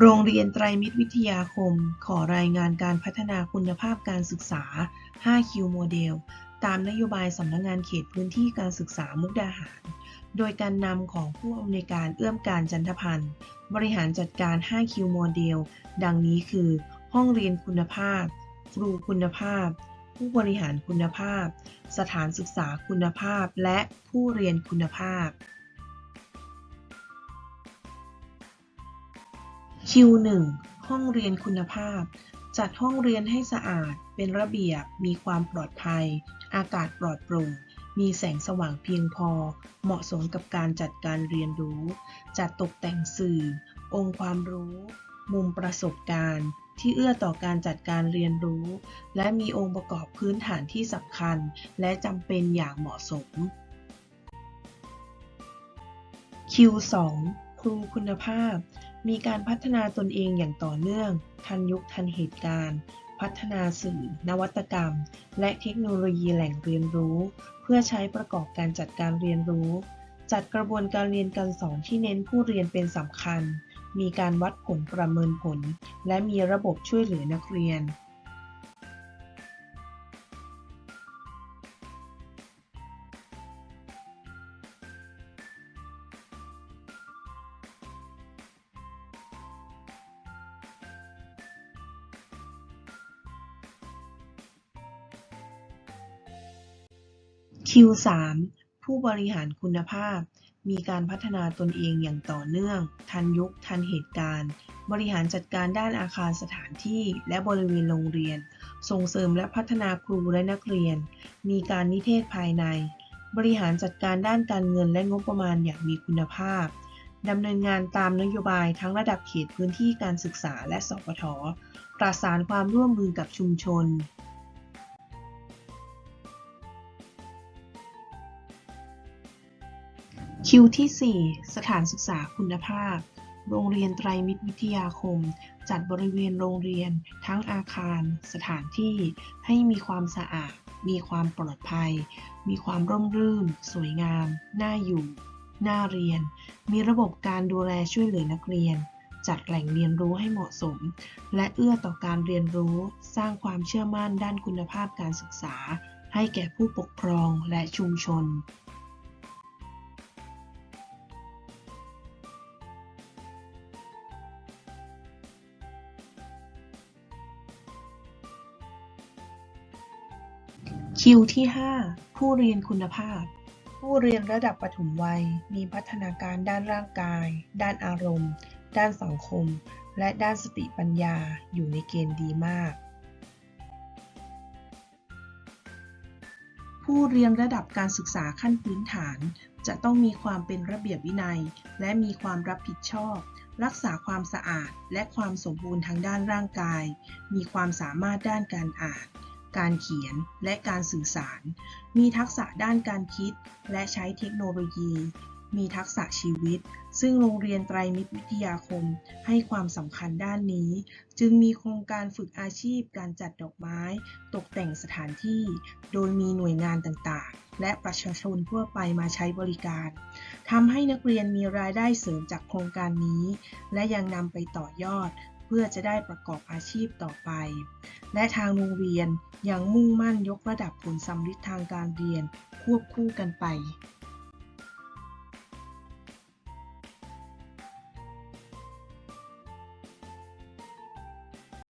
โรงเรียนไตรมิตรวิทยาคม ขอรายงานการพัฒนาคุณภาพการศึกษา 5Q โมเดล ตามนโยบายสำนักงานเขตพื้นที่การศึกษามุกดาหาร โดยการนำของผู้อำนวยการเอื้อมการจันทพันธ์ บริหารจัดการ 5Q โมเดล ดังนี้คือ ห้องเรียนคุณภาพ ครูคุณภาพ ผู้บริหารคุณภาพ สถานศึกษาคุณภาพ และผู้เรียนคุณภาพ Q1 ห้องเรียนคุณภาพ จัดห้องเรียนให้สะอาด เป็นระเบียบ มีความปลอดภัย อากาศปลอดโปร่ง มีแสงสว่างเพียงพอ เหมาะสมกับการจัดการเรียนรู้ จัดตกแต่งสื่อ องค์ความรู้ มุมประสบการณ์ ที่เอื้อต่อการจัดการเรียนรู้ และมีองค์ประกอบพื้นฐานที่สำคัญ และจำเป็นอย่างเหมาะสม Q2 ครูคุณภาพ มีการพัฒนาตนเองอย่างต่อเนื่อง ทันยุคทันเหตุการณ์ พัฒนาสื่อ นวัตกรรม และเทคโนโลยีแหล่งเรียนรู้ เพื่อใช้ประกอบการจัดการเรียนรู้ จัดกระบวนการเรียนการสอนที่เน้นผู้เรียนเป็นสำคัญ มีการวัดผลประเมินผล และมีระบบช่วยเหลือนักเรียน Q3 ผู้บริหารคุณภาพ มีการพัฒนาตนเองอย่างต่อเนื่อง ทันยุค ทันเหตุการณ์ บริหารจัดการด้านอาคารสถานที่ และบริเวณโรงเรียน ส่งเสริมและพัฒนาครูและนักเรียน มีการนิเทศภายใน บริหารจัดการด้านการเงินและงบประมาณอย่างมีคุณภาพดำเนินงานตามนโยบายทั้งระดับเขตพื้นที่การศึกษาและสปทประสานความร่วมมือกับชุมชน คิวที่ 4 สถานศึกษาคุณภาพ โรงเรียนไตรมิตรวิทยาคม จัดบริเวณโรงเรียน ทั้งอาคาร สถานที่ ให้มีความสะอาด มีความปลอดภัย มีความร่มรื่น สวยงาม น่าอยู่ น่าเรียน มีระบบการดูแลช่วยเหลือนักเรียน จัดแหล่งเรียนรู้ให้เหมาะสม และเอื้อต่อการเรียนรู้ สร้างความเชื่อมั่นด้านคุณภาพการศึกษา ให้แก่ผู้ปกครองและชุมชน คิวที่ 5 ผู้เรียนคุณภาพ ผู้เรียนระดับปฐมวัย มีพัฒนาการด้านร่างกาย ด้านอารมณ์ ด้านสังคม และด้านสติปัญญาอยู่ในเกณฑ์ดีมาก ผู้เรียนระดับการศึกษาขั้นพื้นฐาน จะต้องมีความเป็นระเบียบวินัย และมีความรับผิดชอบ รักษาความสะอาด และความสมบูรณ์ทางด้านร่างกาย มีความสามารถด้านการอ่าน การเขียน และการสื่อสาร มีทักษะด้านการคิด และใช้เทคโนโลยี มีทักษะชีวิต ซึ่งโรงเรียนไตรมิตรวิทยาคมให้ความสำคัญด้านนี้ จึงมีโครงการฝึกอาชีพการจัดดอกไม้ ตกแต่งสถานที่ โดยมีหน่วยงานต่างๆ และประชาชนทั่วไปมาใช้บริการทำให้นักเรียนมีรายได้เสริมจากโครงการนี้ และยังนำไปต่อยอด เพื่อจะได้ประกอบอาชีพต่อไป และทางโรงเรียนยังมุ่งมั่นยกระดับผลสำลิดทางการเรียนควบคู่กันไป